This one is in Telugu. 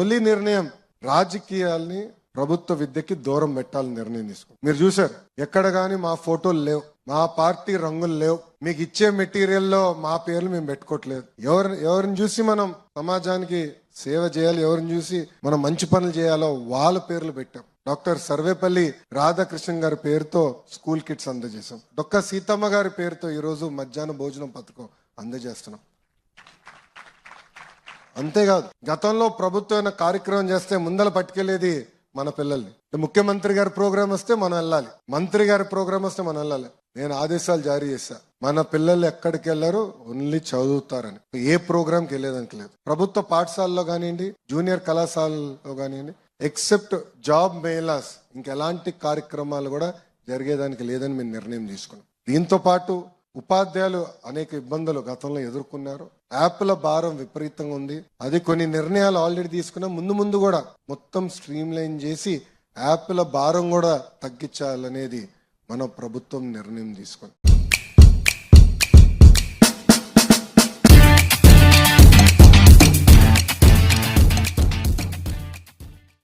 తొలి నిర్ణయం రాజకీయాల్ని ప్రభుత్వ విద్యకి దూరం పెట్టాలని నిర్ణయం తీసుకో. మీరు చూసారు ఎక్కడ గాని మా ఫోటోలు లేవు మా పార్టీ రంగులు లేవు మీకు ఇచ్చే మెటీరియల్లో మా పేర్లు మేము పెట్టుకోవట్లేదు. ఎవరు ఎవరిని చూసి మనం సమాజానికి సేవ చేయాలి ఎవరిని చూసి మనం మంచి పనులు చేయాలో వాళ్ళ పేర్లు పెట్టాం. డాక్టర్ సర్వేపల్లి రాధాకృష్ణ గారి పేరుతో స్కూల్ కిట్స్ అందజేశాం. డొక్క సీతమ్మ గారి పేరుతో ఈరోజు మధ్యాహ్న భోజనం పథకం అందజేస్తున్నాం. అంతేకాదు గతంలో ప్రభుత్వం ఏమైనా కార్యక్రమం చేస్తే ముందల పట్టుకెళ్ళేది మన పిల్లల్ని. ముఖ్యమంత్రి గారి ప్రోగ్రామ్ వస్తే మనం వెళ్ళాలి. మంత్రి గారి ప్రోగ్రామ్ వస్తే మనం వెళ్ళాలి. నేను ఆదేశాలు జారీ చేశా. మన పిల్లలు ఎక్కడికి వెళ్ళారు ఓన్లీ చదువుతారని. ఏ ప్రోగ్రామ్కి వెళ్ళేదానికి లేదు. ప్రభుత్వ పాఠశాలలో కానివ్వండి జూనియర్ కళాశాలలో కానివ్వండి ఎక్సెప్ట్ జాబ్ మేలాస్ ఇంకెలాంటి కార్యక్రమాలు కూడా జరిగేదానికి లేదని మేము నిర్ణయం తీసుకున్నాం. దీంతో పాటు ఉపాధ్యాయులు అనేక ఇబ్బందులు గతంలో ఎదుర్కొన్నారు. యాప్ల భారం విపరీతంగా ఉంది. అది కొన్ని నిర్ణయాలు ఆల్రెడీ తీసుకున్న ముందు ముందు కూడా మొత్తం స్ట్రీమ్ లైన్ చేసి యాప్ల భారం కూడా తగ్గించాలనేది మన ప్రభుత్వం నిర్ణయం తీసుకుంది.